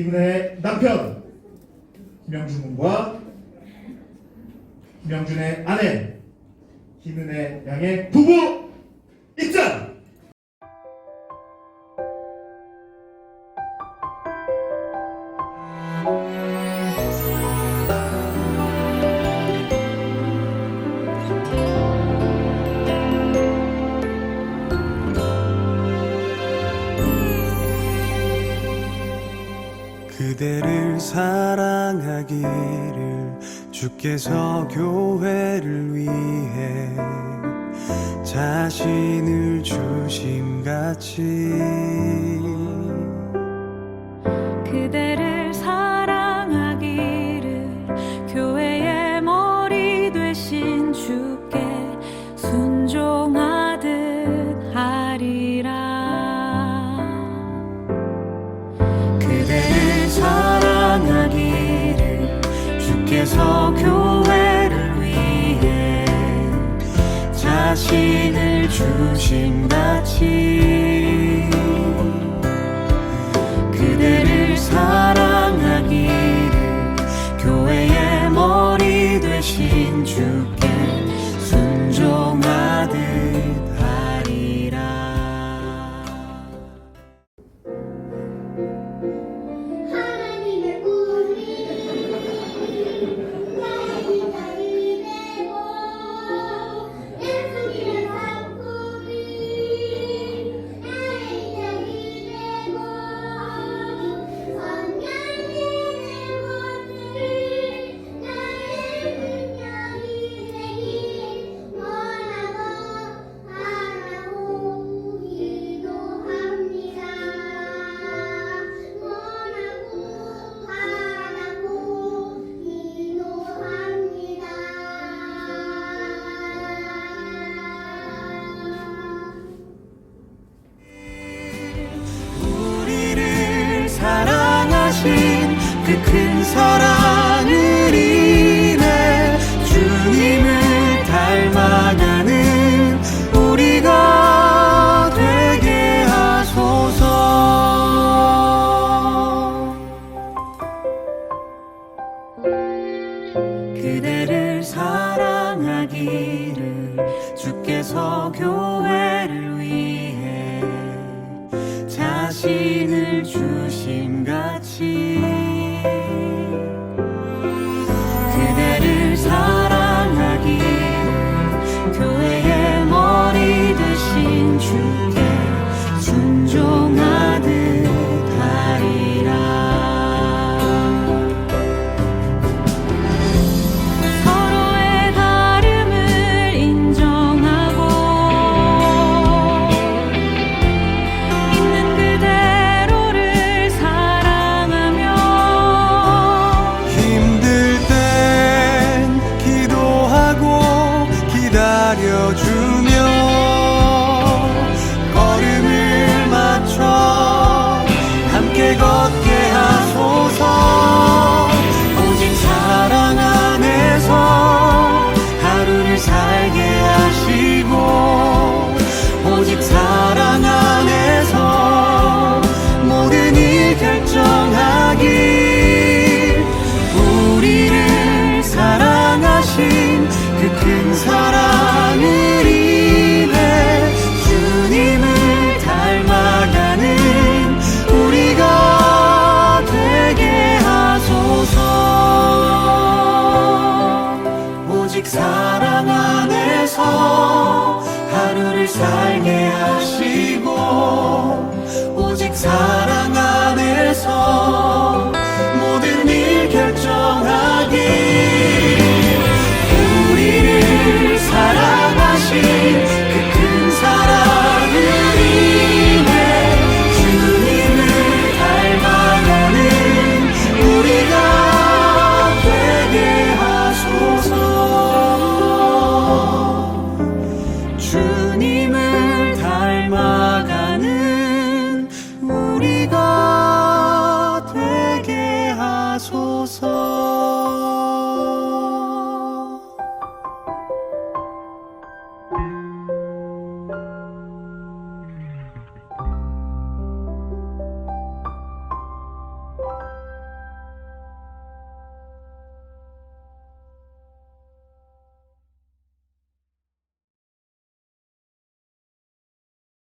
김은혜의 남편 김영준 군과 김영준의 아내 김은혜 양의 부부 입장. 그대를 사랑하기를 주께서 교회를 위해 자신을 주심같이 그대를 사랑하기를 교회의 머리 되신 주께 순종하듯 하리라 주께서 교회를 위해 자신을 주심같이 사랑하신 그 큰 사랑을 인해 주님을 닮아가는 우리가 되게 하소서. 그대를 사랑하기를 주께서 교회를 위해 자신 나를 살게 하시고 오직 사